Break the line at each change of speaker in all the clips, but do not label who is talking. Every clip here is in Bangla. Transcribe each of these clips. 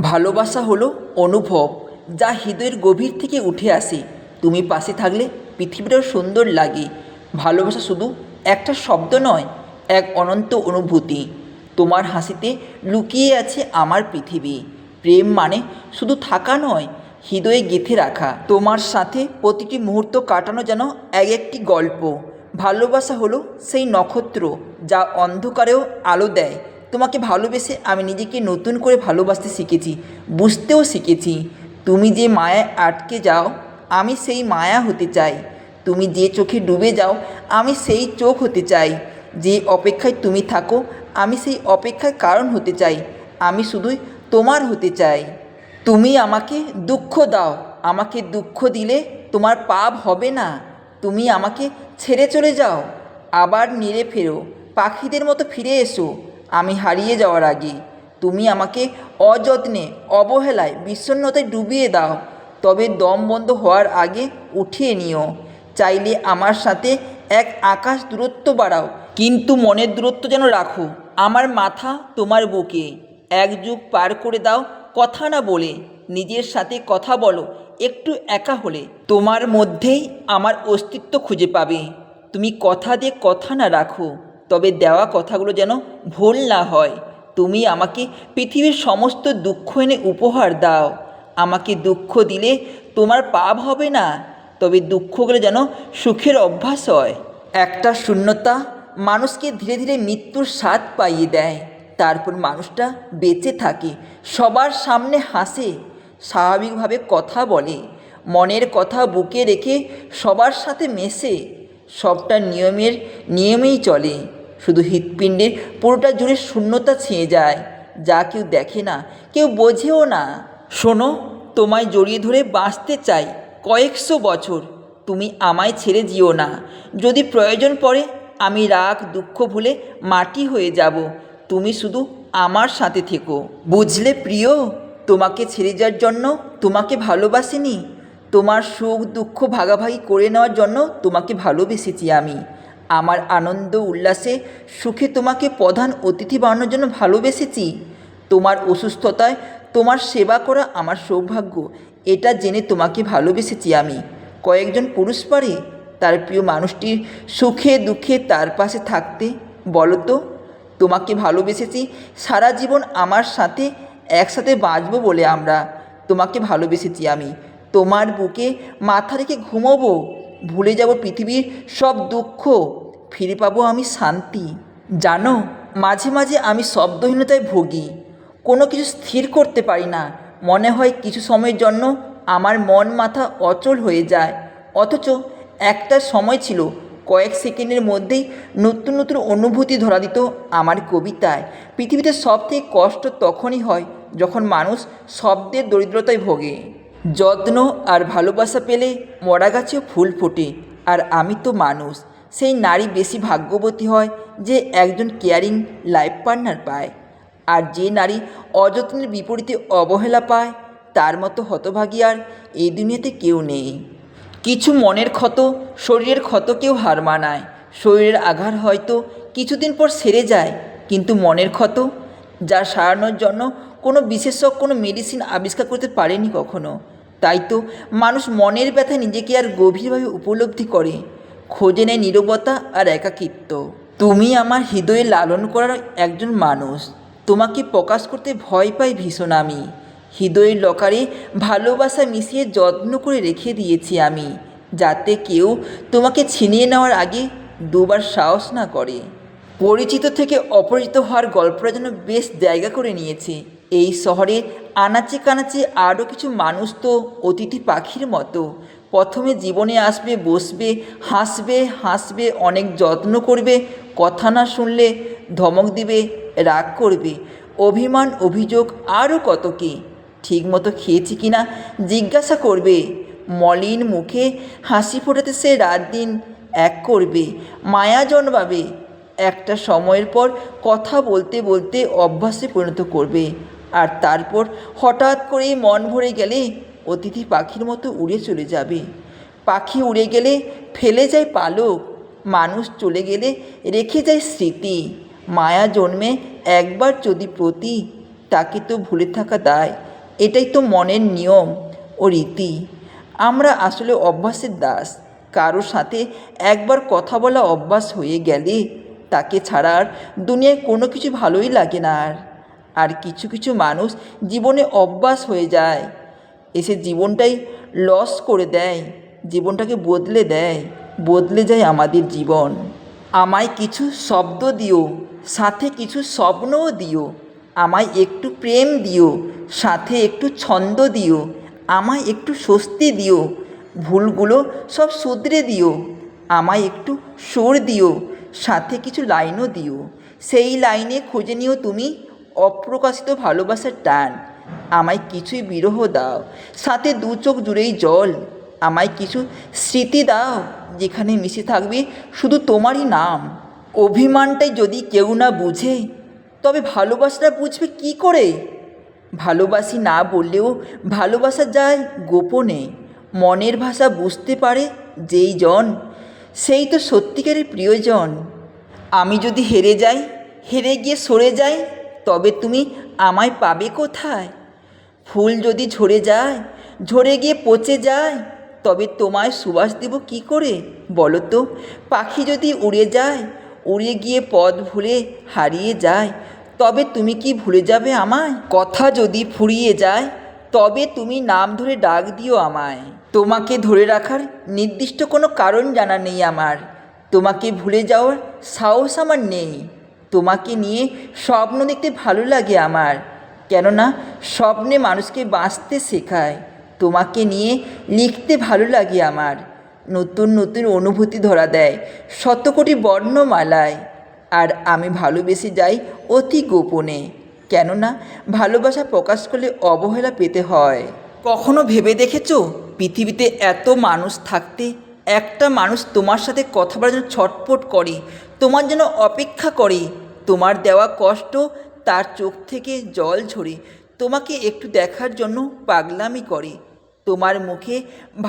ভালোবাসা হলো অনুভব, যা হৃদয়ের গভীর থেকে উঠে আসে। তুমি পাশে থাকলে পৃথিবীটাও সুন্দর লাগে। ভালোবাসা শুধু একটা শব্দ নয়, এক অনন্ত অনুভূতি। তোমার হাসিতে লুকিয়ে আছে আমার পৃথিবী। প্রেম মানে শুধু থাকা নয়, হৃদয়ে গেঁথে রাখা। তোমার সাথে প্রতিটি মুহূর্ত কাটানো যেন এক একটি গল্প। ভালোবাসা হলো সেই নক্ষত্র, যা অন্ধকারেও আলো দেয়। তোমাকে ভালোবেসে আমি নিজেকে নতুন করে ভালোবাসতে শিখেছি, বুঝতেও শিখেছি। তুমি যে মায়ায় আটকে যাও, আমি সেই মায়া হতে চাই। তুমি যে চোখে ডুবে যাও, আমি সেই চোখ হতে চাই। যে অপেক্ষায় তুমি থাকো, আমি সেই অপেক্ষার কারণ হতে চাই। আমি শুধুই তোমার হতে চাই। তুমি আমাকে দুঃখ দাও, আমাকে দুঃখ দিলে তোমার পাপ হবে না। তুমি আমাকে ছেড়ে চলে যাও, আবার নিড়ে ফেরো, পাখিদের মতো ফিরে এসো। আমি হারিয়ে যাওয়ার আগে তুমি আমাকে অযত্নে, অবহেলায়, বিষণ্ণতায় ডুবিয়ে দাও। তবে দম বন্ধ হওয়ার আগে উঠিয়ে নিও। চাইলে আমার সাথে এক আকাশ দূরত্ব বাড়াও। কিন্তু মনের দূরত্ব যেন রাখো। আমার মাথা তোমার বুকে। এক যুগ পার করে দাও কথা না বলে। নিজের সাথে কথা বলো, একটু একা হলে। তোমার মধ্যেই আমার অস্তিত্ব খুঁজে পাবে। তুমি কথা দিয়ে কথা না রাখো। তবে দেওয়া কথাগুলো যেন ভুল না হয়। তুমি আমাকে পৃথিবীর সমস্ত দুঃখ এনে উপহার দাও। আমাকে দুঃখ দিলে তোমার পাপ হবে না। তবে দুঃখগুলো যেন সুখের অভ্যাস হয়। একটা শূন্যতা মানুষকে ধীরে ধীরে মৃত্যুর স্বাদ পাইয়ে দেয়। তারপর মানুষটা বেঁচে থাকে, সবার সামনে হাসে, স্বাভাবিকভাবে কথা বলে, মনের কথা বুকে রেখে সবার সাথে মেশে। সবটা নিয়মের, নিয়মেই চলে। শুধু হৃৎপিণ্ডের পুরোটা জুড়ে শূন্যতা ছেয়ে যায়, যা কেউ দেখে না, কেউ বোঝেও না। শোনো, তোমায় জড়িয়ে ধরে বাঁচতে চাই কয়েকশো বছর, তুমি আমায় ছেড়ে যেও না। যদি প্রয়োজন পড়ে, আমি রাগ, দুঃখ ভুলে মাটি হয়ে যাব, তুমি শুধু আমার সাথে থেকো। বুঝলে প্রিয়, তোমাকে ছেড়ে যাওয়ার জন্য তোমাকে ভালোবাসিনি, তোমার সুখ দুঃখ ভাগাভাগি করে নেওয়ার জন্য তোমাকে ভালোবেসেছি আমি। আমার আনন্দ উল্লাসে সুখে তোমাকে প্রধান অতিথি বানানোর জন্য ভালোবেসেছি। তোমার অসুস্থতায় তোমার সেবা করা আমার সৌভাগ্য। এটা জেনে তোমাকে ভালোবেসেছি আমি। কয়েকজন পুরুষ পারে, তার প্রিয় মানুষটির সুখে দুঃখে তার পাশে থাকতে। বলো তো তোমাকে ভালোবেসেছি, সারা জীবন আমার সাথে, একসাথে বাঁচবো বলে আমরা। তোমাকে ভালোবেসেছি আমি। তোমার বুকে মাথা রেখে ঘুমোবো। ভুলে যাব পৃথিবীর সব দুঃখ, ফিরে পাবো আমি শান্তি। জানো, মাঝে মাঝে আমি শব্দহীনতায় ভুগি। কোনো কিছু স্থির করতে পারি না। মনে হয় কিছু সময়ের জন্য আমার মন মাথা অচল হয়ে যায়। অথচ একটা সময় ছিল, কয়েক সেকেন্ডের মধ্যেই নতুন নতুন অনুভূতি ধরা দিত আমার কবিতায়। পৃথিবীতে সবথেকে কষ্ট তখনই হয় যখন মানুষ শব্দের দরিদ্রতায় ভোগে। যত্ন আর ভালোবাসা পেলে মরা গাছেও ফুল ফোটে। আর আমি তো মানুষ, সেই নারী বেশি ভাগ্যবতী হয় যে একজন কেয়ারিং লাইফ পার্টনার পায়। আর যে নারী অযত্নের বিপরীতে অবহেলা পায়, তার মতো হতভাগী আর এই দুনিয়াতে কেউ নেই। কিছু মনের ক্ষত, শরীরের ক্ষত কেউ হার মানায়। শরীরের আঘাত হয়তো কিছুদিন পর সেরে যায়, কিন্তু মনের ক্ষত, যা সারানোর জন্য কোনো বিশেষজ্ঞ কোনো মেডিসিন আবিষ্কার করতে পারেনি কখনো। তাই তো মানুষ মনের ব্যথা নিজেকে আর গভীরভাবে উপলব্ধি করে। খোঁজে নেয় নীরবতা আর একাকিত্ব। তুমি আমার হৃদয়ে লালন করার একজন মানুষ। তোমাকে প্রকাশ করতে ভয় পাই ভীষণ আমি। হৃদয়ের লকারে ভালোবাসা মিশিয়ে যত্ন করে রেখে দিয়েছি আমি, যাতে কেউ তোমাকে ছিনিয়ে নেওয়ার আগে দুবার সাহস না করে। পরিচিত থেকে অপরিচিত হওয়ার গল্পটা যেন বেশ জায়গা করে নিয়েছে। এই শহরে আনাচে কানাচে আরও কিছু মানুষ তো অতিথি পাখির মতো। প্রথমে জীবনে আসবে, বসবে, হাসবে হাসবে, অনেক যত্ন করবে, কথা না শুনলে ধমক দিবে, রাগ করবে। অভিমান, অভিযোগ, আরও কত কী? ঠিকমতো খেয়েছি কিনা জিজ্ঞাসা করবে। মলিন মুখে হাসি ফোটাতে সে রাত দিন এক করবে, মায়া জন্মাবে। একটা সময়ের পর কথা বলতে বলতে অভ্যাসে পরিণত করবে। আর তারপর হঠাৎ করেই মন ভরে গেলে অতিথি পাখির মতো উড়ে চলে যাবে। পাখি উড়ে গেলে ফেলে যায় পালক, মানুষ চলে গেলে রেখে যায় স্মৃতি। মায়া জন্মে একবার যদি প্রতি, তাকে তো ভুলে থাকা দায়। এটাই তো মনের নিয়ম ও রীতি। আমরা আসলে অভ্যাসের দাস। কারোর সাথে একবার কথা বলা অভ্যাস হয়ে গেলে তাকে ছাড়া আর দুনিয়ায় কোনো কিছু ভালোই লাগে না আর। আর কিছু কিছু মানুষ জীবনে অভ্যাস হয়ে যায়। এসে জীবনটাই লস করে দেয়, জীবনটাকে বদলে দেয়, বদলে যায় আমাদের জীবন। আমায় কিছু শব্দ দিও, সাথে কিছু স্বপ্নও দিও, আমায় একটু প্রেম দিও, সাথে একটু ছন্দ দিও, আমায় একটু স্বস্তি দিও, ভুলগুলো সব শুধরে দিও, আমায় একটু সুর দিও, সাথে কিছু লাইনও দিও। সেই লাইনে খুঁজে নিও তুমি অপ্রকাশিত ভালোবাসার টান। আমায় কিছুই বিরহ দাও। সাথে দু চোখ জুড়েই জল। আমায় কিছু স্মৃতি দাও যেখানে মিশে থাকবে শুধু তোমারই নাম। অভিমানটাই যদি কেউ না বুঝে, তবে ভালোবাসাটা বুঝবে কি করে? ভালোবাসি না বললেও ভালোবাসা যায় গোপনে। মনের ভাষা বুঝতে পারে যেই জন, সেই তো সত্যিকারের প্রিয়জন। আমি যদি হেরে যাই, হেরে গিয়ে সরে যাই তবে তুমি আমায় পাবে কোথায়? ফুল যদি ঝরে যায়, ঝরে গিয়ে পচে যায়, তবে তোমায় সুবাস দেব কি করে? বলো তো, পাখি যদি উড়ে যায়, উড়ে গিয়ে পথ ভুলে হারিয়ে যায়, তবে তুমি কি ভুলে যাবে আমায়? কথা যদি ফুরিয়ে যায়, তবে তুমি নাম ধরে ডাক দিও আমায়। তোমাকে ধরে রাখার নির্দিষ্ট কোনো কারণ জানা নেই আমার। তোমাকে ভুলে যাওয়ার সাহস আমার নেই। তোমাকে নিয়ে স্বপ্ন দেখতে ভালো লাগে আমার। কেননা স্বপ্নে মানুষকে বাঁচতে শেখায়। তোমাকে নিয়ে লিখতে ভালো লাগে আমার। নতুন নতুন অনুভূতি ধরা দেয়। শত কোটি বর্ণমালায়। আর আমি ভালোবেসে যাই অতি গোপনে। কেননা ভালোবাসা প্রকাশ করলে অবহেলা পেতে হয়। কখনো ভেবে দেখেছ? পৃথিবীতে এত মানুষ থাকতে একটা মানুষ তোমার সাথে কথা বলার জন্য ছটফট করে, তোমার জন্য অপেক্ষা করে, তোমার দেওয়া কষ্ট তার চোখ থেকে জল ঝরে, তোমাকে একটু দেখার জন্য পাগলামি করে। তোমার মুখে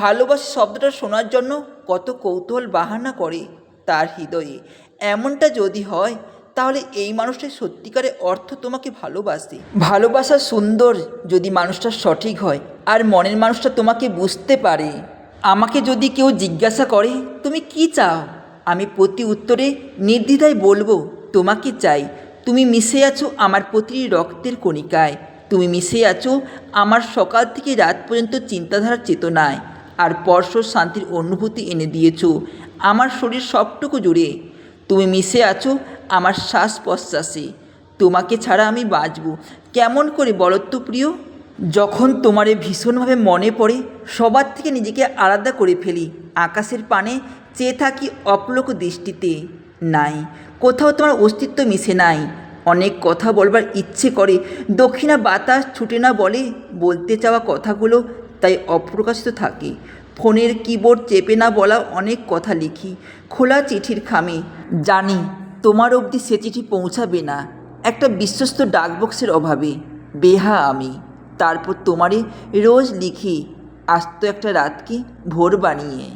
ভালোবাসা শব্দটা শোনার জন্য কত কৌতূহল বাহানা করে তার হৃদয়ে। এমনটা যদি হয়, তাহলে এই মানুষটাই সত্যিকারের অর্থ তোমাকে ভালোবাসে। ভালোবাসা সুন্দর যদি মানুষটা সঠিক হয়, আর মনের মানুষটা তোমাকে বুঝতে পারে। আমাকে যদি কেউ জিজ্ঞাসা করে, তুমি কি চাও? আমি প্রতি উত্তরে, নির্দ্বিধায় বলব, তোমাকে চাই। তুমি মিশে আছো আমার প্রতিটি রক্তের কণিকায়। তুমি মিশে আছো আমার সকাল থেকে রাত পর্যন্ত চিন্তাধারার চেতনায়। আর পরশ শান্তির অনুভূতি এনে দিয়েছ। আমার শরীর সবটুকু জুড়ে। তুমি মিশে আছো আমার শ্বাস প্রশ্বাসে তোমাকে ছাড়া আমি বাঁচব। কেমন করে বলো তো প্রিয়? যখন তোমারে ভীষণভাবে মনে পড়ে, সবার থেকে নিজেকে আলাদা করে ফেলি। আকাশের পানে চেয়ে থাকি অপলোক দৃষ্টিতে। নাই, কোথাও তোমার অস্তিত্ব মিশে নাই। অনেক কথা বলবার ইচ্ছে করে, দক্ষিণা বাতাস ছুটে না বলে বলতে চাওয়া কথাগুলো তাই অপ্রকাশিত থাকে। ফোনের কিবোর্ড চেপে না বলা অনেক কথা লিখি, খোলা চিঠির খামে। জানি, তোমার অবধি সে চিঠি পৌঁছাবে না। একটা বিশ্বস্ত ডাকবক্সের অভাবে। বেহা আমি। তারপর তোমারে রোজ লিখি আস্ত একটা রাতকে ভোর বানিয়ে।